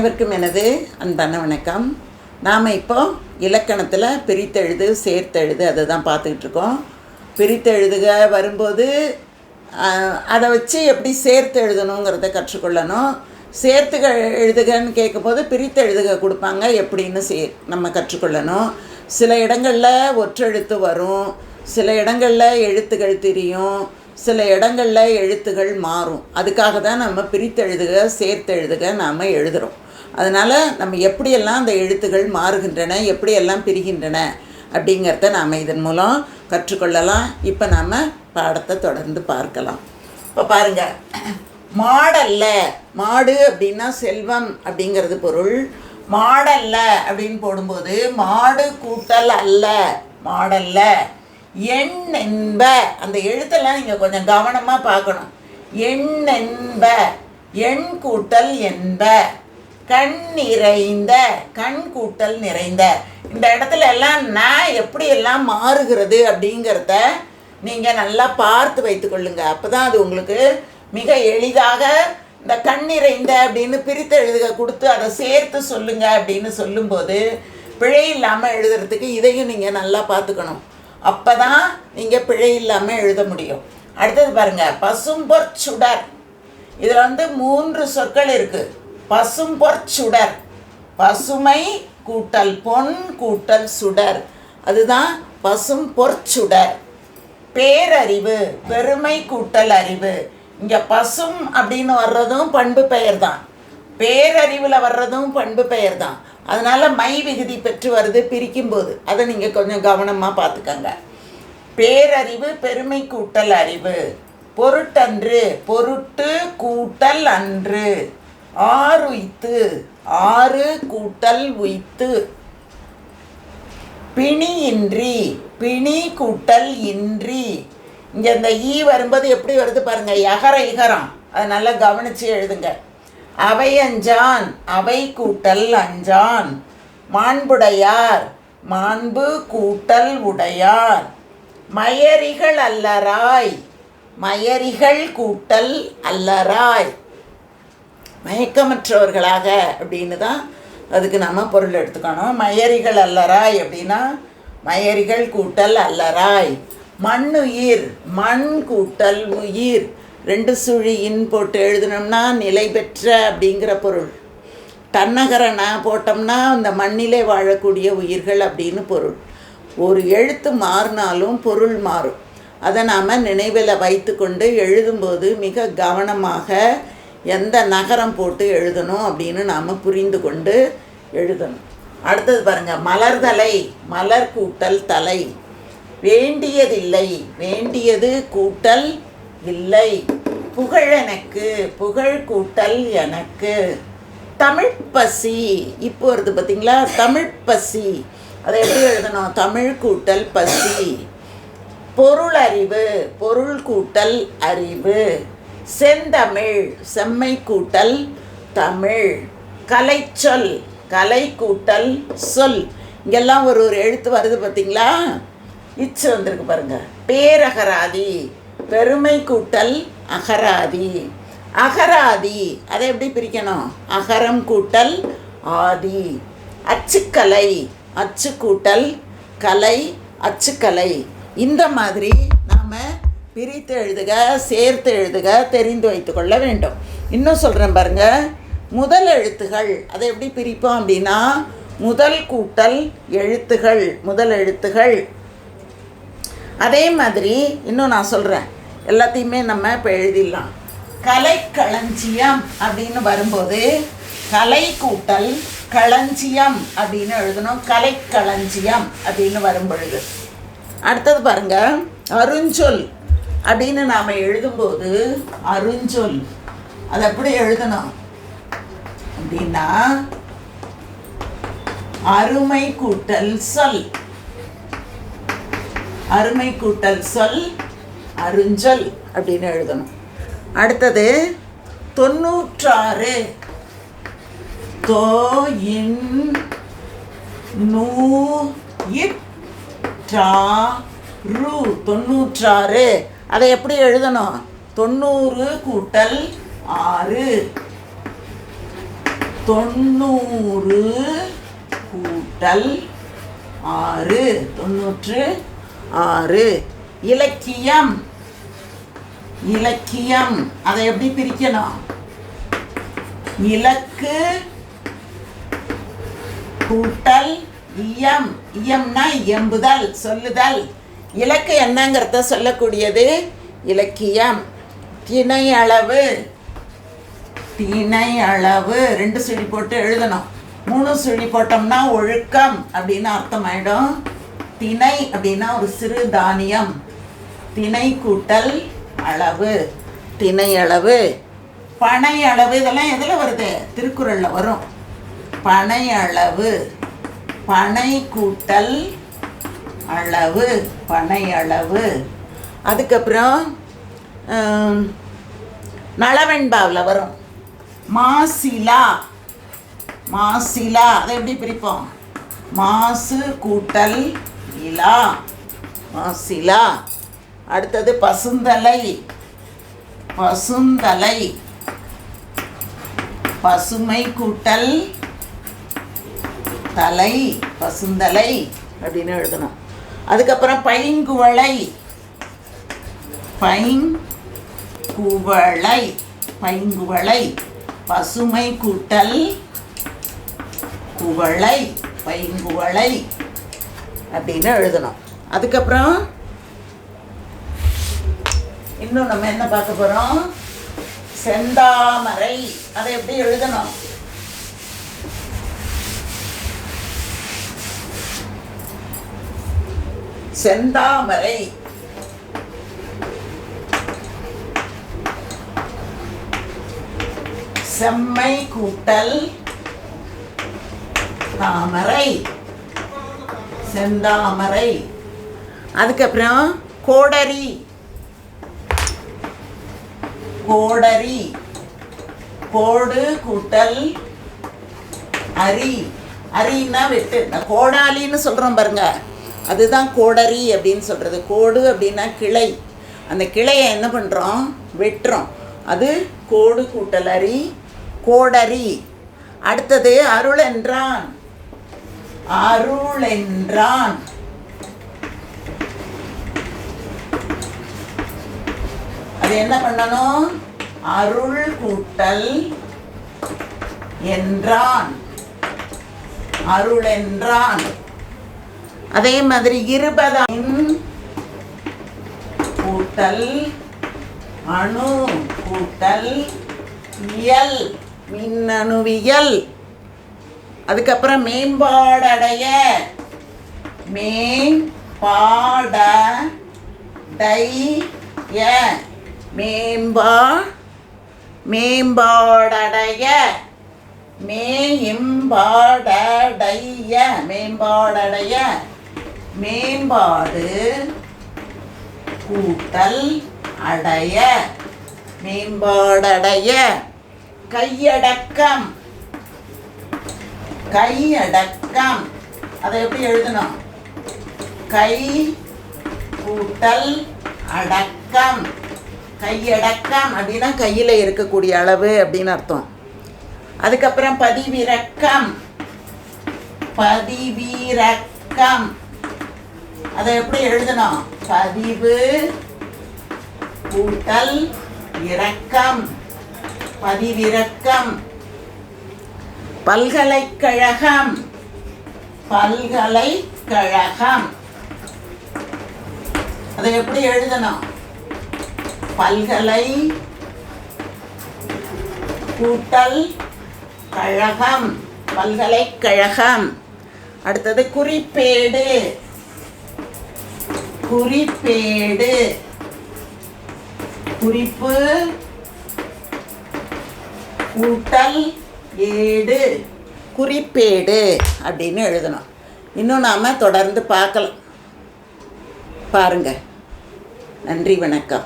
அனைவருக்கும் எனது அன்பான வணக்கம். நாம் இப்போ இலக்கணத்தில் பிரித்தெழுது சேர்த்தெழுது அதை தான் பார்த்துக்கிட்டு இருக்கோம் பிரித்தெழுதுக வரும்போது அதை வச்சு எப்படி சேர்த்து எழுதணுங்கிறத கற்றுக்கொள்ளணும். சேர்த்து எழுதுகன்னு கேட்கும்போது பிரித்தெழுதுக கொடுப்பாங்க. எப்படின்னு சே நம்ம கற்றுக்கொள்ளணும். சில இடங்களில் ஒற்றெழுத்து வரும். சில இடங்களில் எழுத்துகள் தெரியும். சில இடங்களில் எழுத்துகள் மாறும். அதுக்காக தான் நம்ம பிரித்தெழுதுக சேர்த்தெழுதுக நாம் எழுதுகிறோம் அதனால் நம்ம எப்படியெல்லாம் அந்த எழுத்துகள் மாறுகின்றன எப்படியெல்லாம் பிரிகின்றன அப்படிங்கிறத நாம் இதன் மூலம் கற்றுக்கொள்ளலாம். இப்போ நாம் பாடத்தை தொடர்ந்து பார்க்கலாம். இப்போ பாருங்கள் மாடல்ல மாடு அப்படின்னா செல்வம் அப்படிங்கிறது பொருள். மாடல்ல அப்படின்னு போடும்போது மாடு கூட்டல் அல்ல மாடல்ல. எண் என்ப அந்த எழுத்தெல்லாம் நீங்கள் கொஞ்சம் கவனமாக பார்க்கணும். எண் என்ப எண் கூட்டல் என்ப. கண் நிறைந்த கண் கூட்டல் நிறைந்த. இந்த இடத்துல எல்லாம் நான் எப்படி எல்லாம் மாறுகிறது அப்படிங்கிறத நீங்கள் நல்லா பார்த்து வைத்துக்கொள்ளுங்க அப்போ தான் அது உங்களுக்கு மிக எளிதாக இந்த கண் நிறைந்த அப்படின்னு பிரித்து எழுதுக கொடுத்து அதை சேர்த்து சொல்லுங்க அப்படின்னு சொல்லும்போது பிழை இல்லாமல் எழுதுறதுக்கு இதையும் நீங்கள் நல்லா பார்த்துக்கணும். அப்போ தான் நீங்கள் பிழை இல்லாமல் எழுத முடியும். அடுத்தது பாருங்கள் பசும்பொற் சுடர். இதில் வந்து மூன்று சொற்கள் இருக்குது பசும்பொற் சுடர். பசுமை கூட்டல் பொன் கூட்டல் சுடர். அதுதான் பசும் பொற்சுடர் பேரறிவு பெருமை கூட்டல் அறிவு. இங்கே பசும் அப்படின்னு வர்றதும் பண்பு பெயர் தான் பேரறிவில் வர்றதும் பண்பு பெயர் தான் அதனால் மை விகுதி பெற்று வருது பிரிக்கும்போது. அதை நீங்கள் கொஞ்சம் கவனமாக பார்த்துக்கங்க. பேரறிவு பெருமை கூட்டல் அறிவு. பொருட்டன்று பொருட்டு கூட்டல் அன்று. ஆறு உய்த்து ஆறு கூட்டல் உய்த்து. பிணியின்றி பிணி கூட்டல் இன்றி. இங்கே இந்த ஈ வரும்போது எப்படி வருது பாருங்க எகர இகரம் அதை நல்லா கவனித்து எழுதுங்க. அவை அஞ்சான் அவை கூட்டல் அஞ்சான். மாண்புடையார் மாண்பு கூட்டல் உடையார். மயரிகள் அல்லராய் மயரிகள் கூட்டல் அல்லராய். மயக்கமற்றவர்களாக அப்படின்னு தான் அதுக்கு நம்ம பொருள் எடுத்துக்கணும். மயரிகள் அல்லராய் அப்படின்னா மயரிகள் கூட்டல் அல்லராய். மண்ணுயிர் மண் கூட்டல் உயிர். ரெண்டு சுழியின் போட்டு எழுதினோம்னா நிலை பெற்ற அப்படிங்கிற பொருள். தன்னகரனா போட்டோம்னா அந்த மண்ணிலே வாழக்கூடிய உயிர்கள் அப்படின்னு பொருள். ஒரு எழுத்து மாறினாலும் பொருள் மாறும். அதை நாம் நினைவில் வைத்துக்கொண்டு எழுதும்போது மிக கவனமாக எந்த நகரம் போட்டு எழுதணும் அப்படின்னு நாம் புரிந்து கொண்டு எழுதணும். அடுத்தது பாருங்கள் மலர்தலை மலர் கூட்டல் தலை. வேண்டியதில்லை வேண்டியது கூட்டல் இல்லை. புகழ் எனக்கு புகழ் கூட்டல் எனக்கு. தமிழ் பசி இப்போ வருது பார்த்தீங்களா தமிழ் பசி. அதை எப்படி எழுதணும்? தமிழ் கூட்டல் பசி. பொருள் அறிவு பொருள் கூட்டல் அறிவு. செந்தமிழ் செம்மை கூட்டல் தமிழ். கலைச்சொல் கலை கூட்டல் சொல். இங்கெல்லாம் ஒரு ஒரு எழுத்து வருது பார்த்தீங்களா? இச்சு வந்திருக்கு பாருங்க. பேரகராதி பெருமை கூட்டல் அகராதி. அகராதி அதை எப்படி பிரிக்கணும்? அகரம் கூட்டல் ஆதி. அச்சுக்கலை அச்சு கூட்டல் கலை அச்சுக்கலை. இந்த மாதிரி பிரித்து எழுதுக சேர்த்து எழுதுக தெரிந்து வைத்துக்கொள்ள வேண்டும். இன்னும் சொல்கிறேன் பாருங்க. முதல் எழுத்துகள் அதை எப்படி பிரிப்போம் அப்படின்னா முதல் கூட்டல் எழுத்துகள் முதல் எழுத்துகள். அதே மாதிரி இன்னும் நான் சொல்கிறேன் எல்லாத்தையுமே நம்ம இப்போ எழுதிடலாம். கலைக்களஞ்சியம் அப்படின்னு வரும்போது கலை கூட்டல் களஞ்சியம் அப்படின்னு எழுதணும். கலைக்களஞ்சியம் அப்படின்னு வரும் பொழுது. அடுத்தது பாருங்க அருஞ்சொல். அப்படின்னு நாம் எழுதும்போது அருஞ்சொல். அதை எப்படி எழுதணும். அப்படின்னா அருமை கூட்டல் சொல். அருமை கூட்டல் சொல் அருஞ்சொல் அப்படின்னு எழுதணும். அடுத்தது தொண்ணூற்றாறு தோ இன் நூ இட் தொண்ணூற்றாறு அதை எப்படி எழுதணும்? தொண்ணூறு கூட்டல் ஆறு. தொண்ணூறு கூட்டல் ஆறு. தொண்ணூற்று ஆறு. இலக்கியம். இலக்கியம். அதை எப்படி பிரிக்கணும்? இலக்கு கூட்டல் இயம். இயம்னா எம்புதல் சொல்லுதல். இலக்கு என்னங்கிறத சொல்லக்கூடியது இலக்கியம். திணை அளவு திணை அளவு ரெண்டு சுழி போட்டு எழுதணும். மூணு சுழி போட்டோம்னா ஒழுக்கம் அப்படின்னு அர்த்தம் ஆயிடும் திணை அப்படின்னா ஒரு சிறு தானியம். திணை கூட்டல் அளவு. திணை அளவு பனை அளவு இதெல்லாம் எதில் வருது? திருக்குறளில் வரும். பனை அளவு பனை கூட்டல் அளவு பனை அளவு அதுக்கப்புறம் நளவெண்பாவில் வரும். மாசிலா. மாசிலா அதை எப்படி பிரிப்போம்? மாசு கூட்டல் இலா. மாசிலா. அடுத்தது பசுந்தலை. பசுந்தலை. பசுமை கூட்டல் தலை பசுந்தலை அப்படின்னு எழுதணும். அதுக்கப்புறம் பைங்குவளை. பைங்குவளை. பைங்குவளை. பசுமை கூட்டல். குவளை. பைங்குவளை. அப்படின்னு எழுதணும். அதுக்கப்புறம் இன்னும் நம்ம என்ன பார்க்க போகிறோம் செந்தாமரை. அதை எப்படி எழுதணும்? செந்தாமரை. செம்மை கூட்டல் தாமரை. செந்தாமரை. அதுக்கப்புறம் கோடரி. கோடரி. கோடு கூட்டல் அரி. அரின்னா வெட்டு. இந்த கோடாலின்னு சொல்கிறோம் பாருங்க. அதுதான் கோடரி அப்படின்னு சொல்கிறது கோடு அப்படின்னா கிளை. அந்த கிளையை என்ன பண்ணுறோம் வெட்டுறோம். அது கோடு கூட்டலரி கோடரி. அடுத்தது அருள் என்றான் அருள் என்றான் அது என்ன பண்ணணும்? அருள் கூட்டல் என்றான். அருள் என்றான் அதே மாதிரி இருபதாம் கூட்டல் அணு கூட்டல் இயல் மின்னணுவியல். அதுக்கப்புறம் மேம்பாடடைய மேம்பாட மேம்பா மேம்பாடடைய மேம்பாடடைய மேம்பாடடைய. மேம்பாடு கூட்டல் அடைய. மேம்பாடடைய. கையடக்கம். கையடக்கம். அதை எப்படி எழுதணும்? கை கூட்டல் அடக்கம். கையடக்கம் அப்படின்னா கையில் இருக்கக்கூடிய அளவு அப்படின்னு அர்த்தம். அதுக்கப்புறம் பதிவிறக்கம். பதிவிறக்கம். அதை எப்படி எழுதணும்? பதிவு கூட்டல் இரக்கம். பதிவிறக்கம். பல்கலைக்கழகம். பல்கலைக்கழகம். அதை எப்படி எழுதணும்? பல்கலை கூட்டல் கழகம். பல்கலைக்கழகம். அடுத்தது குறிப்பேடு. குறிப்பேடு. குறிப்பு கூட்டல் ஏடு. குறிப்பேடு அப்படின்னு எழுதணும். இன்னும் நாம் தொடர்ந்து பார்க்கலாம். பாருங்கள் நன்றி வணக்கம்.